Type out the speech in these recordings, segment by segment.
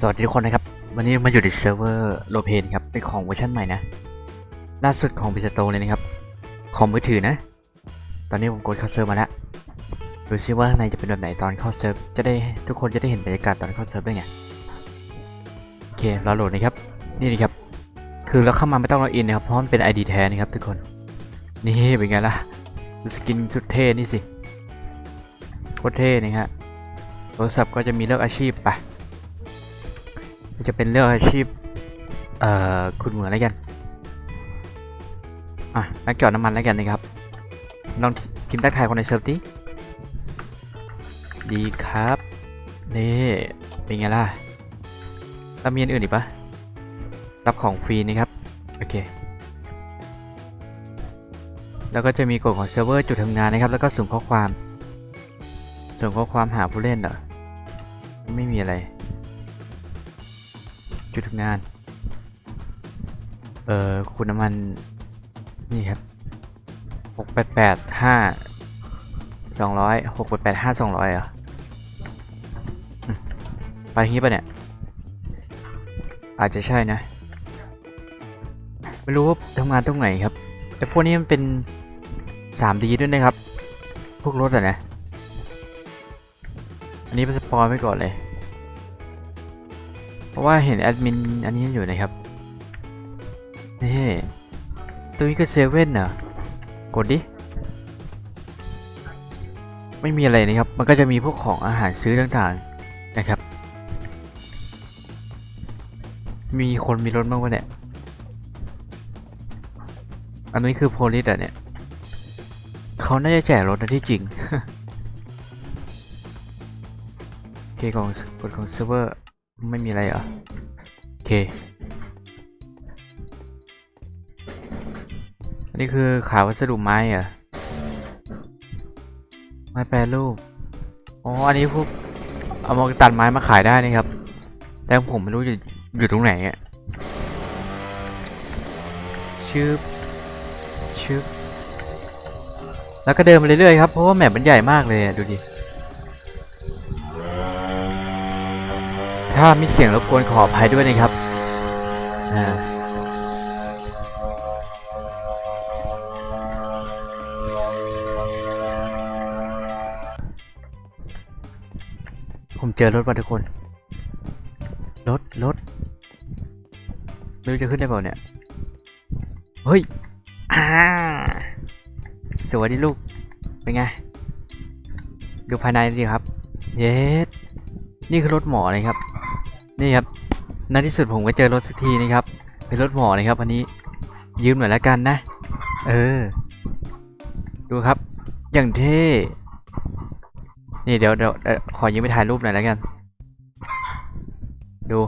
สวัสดีทุกคนนะครับ วันนี้มาอยู่ในเซิร์ฟเวอร์โลเพนครับ เป็นของเวอร์ชันใหม่นะ ล่าสุดของบิสโตเลยนะครับ ของมือถือนะ ตอนนี้ผมกดเข้าเซิร์ฟมาแล้ว ดูซิว่าข้างในจะเป็นแบบไหนตอนเข้าเซิร์ฟ จะได้ทุกคนจะได้เห็นบรรยากาศตอนเข้าเซิร์ฟด้วยไง โอเครอโหลดนะครับ นี่นะครับ คือเราเข้ามาไม่ต้องล็อกอินนะครับ เพราะมันเป็น ID แท้นะครับทุกคน นี่เป็นไงล่ะ สกินสุดเท่นี่สิ โคตรเท่นะฮะโทรศัพท์ก็จะมีเลือกอาชีพไป จะเป็นเลือกอาชีพ เอ่อ คุณเหมือนแล้วกัน อะนักจอดน้ำมันแล้วกันนะครับ ลองพิมพ์ทักทายคนในเซิร์ฟดิดีครับ นี่ เป็นไงล่ะแล้วมีอันอื่นอีกปะรับของฟรีนะครับ โอเค แล้วก็จะมีกฎของเซิร์ฟเวอร์จุดทำงานนะครับ แล้วก็ส่งข้อความ ส่งข้อความหาผู้เล่นเหรอ ไม่มีอะไร จุดทำงาน เอ่อคุณน้ำมัน นี่ครับหกแปดแปดห้าสองร้อยหกแปดแปดห้าสองร้อยเหรออืมไปอย่างงี้ปะเนี่ย อาจจะใช่นะ ไม่รู้ว่าทำงานตรงไหนครับไอ้พวกนี้มันเป็น 3D ด้วยนะครับ พวกรถอะนะ อันนี้เป็นสปอยไว้ก่อนเลย ว่าเห็นแอดมินอันนี้อยู่นะครับ นี่ตัวนี้ก็เซเว่นเหรอกดดิ ไม่มีอะไรนะครับ มันก็จะมีพวกของอาหารซื้อต่างๆนะครับ มีคนมีรถบ้างวะเนี่ย อันนี้คือโพลิสอะเนี่ย เขาน่าจะแจกรถนะที่จริง โอเคของกฎของเซิร์ฟเวอร์ ไม่มีอะไรเหรอ โอเค อันนี้คือขายวัสดุไม้เหรอ ไม้แปรรูป อ๋อ อันนี้พวกเอามาตัดไม้มาขายได้นะครับ แต่ผมไม่รู้จะอยู่ตรงไหนอะชื่อชื่อแล้วก็เดินไปเรื่อยๆครับ เพราะว่าแมปมันใหญ่มากเลยอะดูดิ ถ้ามีเสียงรบกวนขออภัยด้วยนะครับผมเจอรถมาทุกคน รถ รถ ไม่รู้จะขึ้นได้เปล่าเนี่ย เฮ้ย อ่า สวยดิลูก เป็นไง ดูภายในดิครับ เย็ดนี่คือรถหมอเลยครับ นี่ครับในที่สุดผมก็เจอรถสักทีนะครับ เป็นรถหมอนะครับอันนี้ยืมหน่อยแล้วกันนะ เออ ดูครับ อย่างเท่ นี่เดี๋ยวเดี๋ยวขอยืมไปถ่ายรูปหน่อยแล้วกัน ดู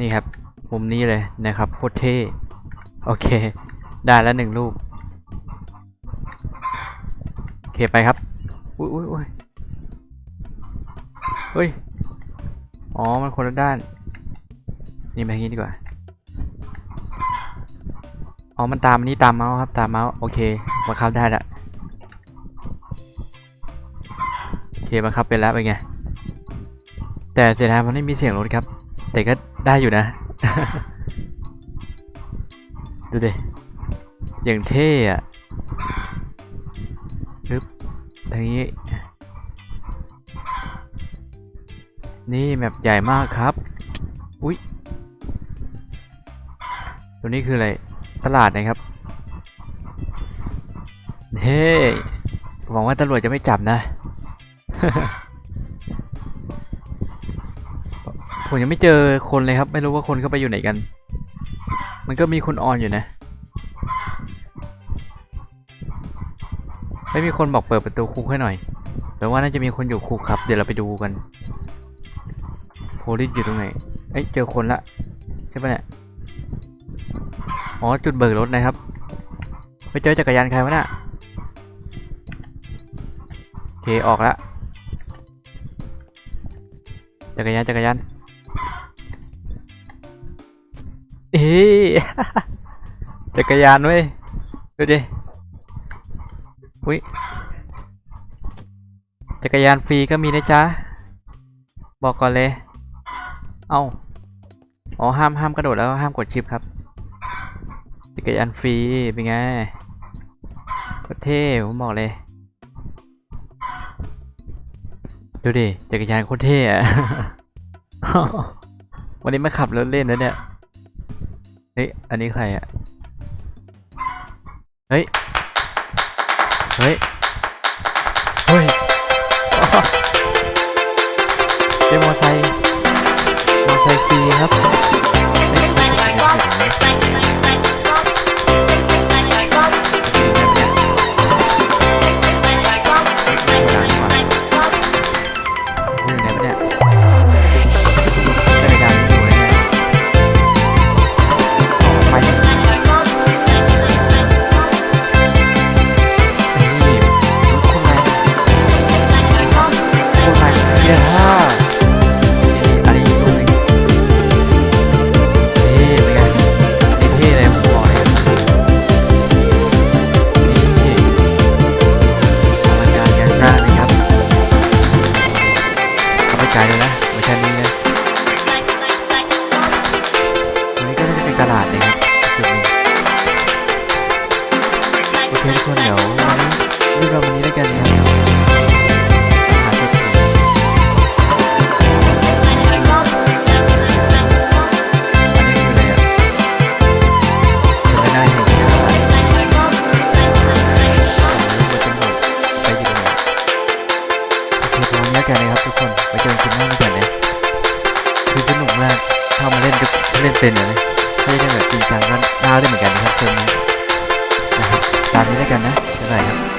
นี่ครับ มุมนี้เลยนะครับโคตรเท่ โอเค ได้แล้วหนึ่งรูป โอเคไปครับ อุ้ยอุ้ย เฮ้ย อ๋อ มันคนละด้าน นี่มาอย่างนี้ดีกว่า อ๋อ มันตามนนี้ตามเมาส์ครับ ตามเมาส์ โอเคบังคับได้ละ โอเคบังคับเป็นแล้วเป็นไง แต่เสียดายมันไม่มีเสียงรถครับ แต่ก็ได้อยู่นะ ดูดิ อย่างเท่อะปึ๊บทางนี้ นี่แมปใหญ่มากครับ อุ๊ยตัวนี้คืออะไร ตลาดนะครับ เฮ้หวังว่าตำรวจจะไม่จับนะ ผมยังไม่เจอคนเลยครับ ไม่รู้ว่าคนเข้าไปอยู่ไหนกัน มันก็มีคนออนอยู่นะ ไม่มีคนบอกเปิดประตูคุกให้หน่อยแต่ว่าน่าจะมีคนอยู่คุกครับ เดี๋ยวเราไปดูกัน โพลิสอยู่ตรงไหน เอ้ยเจอคนละใช่ปะเนี่ย อ๋อจุดเบิกรถนะครับ ไปเจอจักรยานใครวะน่ะโอเคออกละจักรยานจักรยาน เอ๊ะจักรยานเว้ยดูดิ อุ้ยจัจักรยานฟรีก็มีนะจ๊ะ บอกก่อนเลย เอ้าอ๋อห้ามห้ามกระโดดแล้วก็ห้ามกดชิปครับจักรยานฟรีเป็นไงโคตรเท่ผมบอกเลยดูดิจักรยานโคตรเท่อะวันนี้มาขับรถเล่นแล้วเนี่ยเฮ้ยอันนี้ใครอะเฮ้ยเฮ้ย กาไปไกลเลยนะเวอร์ชันนี้นะ กันนะครับทุกคนไปเจอกันคลิปหน้าแล้วกันนะคือสนุกมากเข้ามาเล่นก็เล่นเป็นเลยนะถ้าจะเล่นแบบจริงจังก็น่าเล่นเหมือนกันนะครับเชิญนี้นะครับตามนี้แล้วกันนะบ๊ายบายครับ